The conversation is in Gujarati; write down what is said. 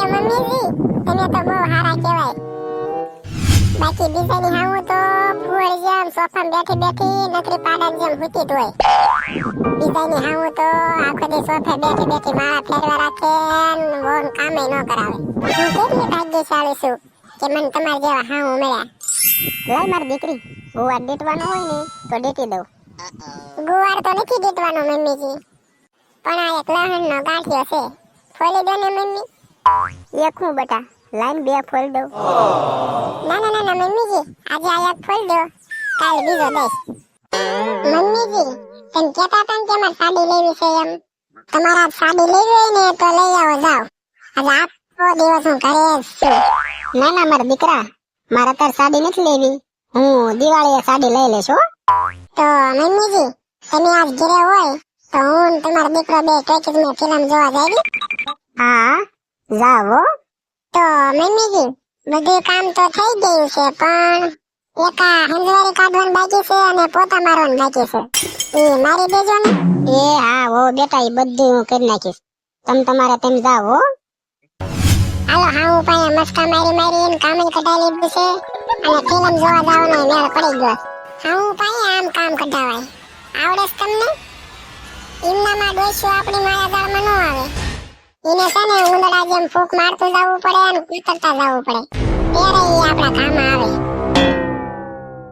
એ મમ્મીજી તમે તો બહુ હારા કહેવાય. બાકી બીજાની હાવું તો ફુવાડ જેમ સોફામાં બેઠી બેઠી નકરી પાડા જેમ હુતી ધોય બીજાની હાવું તો આખો દી સોફે બેઠી બેઠી માળા ફેરવા રાખે ને કામે ન કરાવે. હું કેટલી ભાગ્યશાળી છું કે મને તમારા જેવા હાવ મળ્યા. લઈ મારી દીકરી, ગુવાર ડેટવાનું હોય ને તો ડેટી દઉં. ગુવાર તો નથી ડેટવાનો મમ્મીજી. પણ આ એક લહણનો ગાંઠિયો છે. ફોલી દો ને મમ્મી. એક હું બટા. લાઈન બે ફોલ દો ના ના ના મમ્મીજી. આજે આ એક ફોલ દો. કાલ બીજો દઈશ. મમ્મીજી તમે કહેતા હતા કે મારે સાડી લેવી છે એમ. તમારા સાડી લેવી હોય ને તો લઈ આવો જાઓ. આજે આખો દિવસ હું ઘરે જ છું. ના ના મારા દીકરા મારે અત્યારે સાડી નથી લેવી. હું દિવાળીએ સાડી લઈ લઈશ હો. તો મમ્મીજી તમે આજ ઘરે હોય તો હું તમારો દીકરો બે ટોકીઝમાં ફિલ્મ જોવા જાય હા. જાવ. તો મમ્મીજી બધું કામ તો થઈ ગયું છે પણ એક આ હંજવારી કાઢવાનું બાકી છે અને પોતા મારવાનું બાકી છે. એ મારી દેજો ને એ હા હો બેટા એ બધું હું કરી નાખીશ. તમે તમારે તેમ જાવ હાલો હા હું પાયા મસ્કા મારી મારી એમ કામ કઢાઈ લીધું છે અને ફિલ્મ જોવા જવાનો મેળ પડી ગયો. હા હું પાયા આમ કામ કઢાવાય. આવડે છે તમને? એમનામાં ડોસ્યું આપણી એને છે ને ઉંદડા જેમ ફૂંક મારતું જવું પડે અને કૂતરતા જવું પડે. ત્યારે ઈ આપણા કામ આવે.